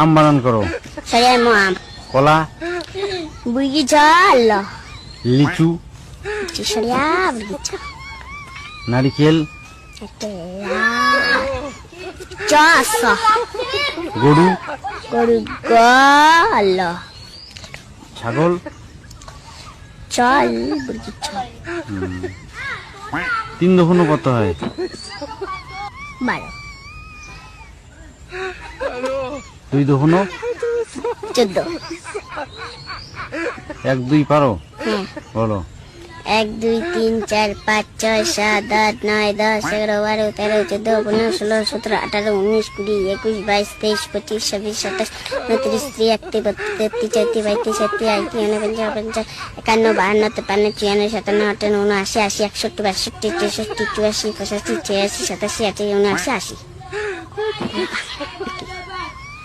আম বানান করো। আম কলা জল। লিচু সরিয়া নারিকেল গরু গরু গল। ছাগল। চল বুড়ি চল তিন দফনো কত হয়? বারো। দুই দফনো চোদ্দ। এক দুই পারো? বলো। এক দুই তিন চার পাঁচ ছয় সাত আট নয় দশ এগারো বারো তেরো চোদ্দ পনেরো ষোলো সতেরো আঠারো উনিশ কুড়ি একুশ বাইশ তেইশ পঁচিশ ছাব্বিশ সাতাশ উনত্রিশ ত্রিশ একটি বত্রিশ তেত্রিশ চৌত্রিশ পঁয়ত্রিশ ছত্রিশ আটত্রিশ উনপঞ্চাশ পঞ্চাশ একান্ন বাহান্ন তেপান্ন চুয়ান্ন সাতান্ন আটান্ন উনআশি আশি একষট্টি বাষট্টি তেষট্টি চুরাশি পঁচাশি ছিয়াশি সাতাশি আটাশি উনআশি আশি।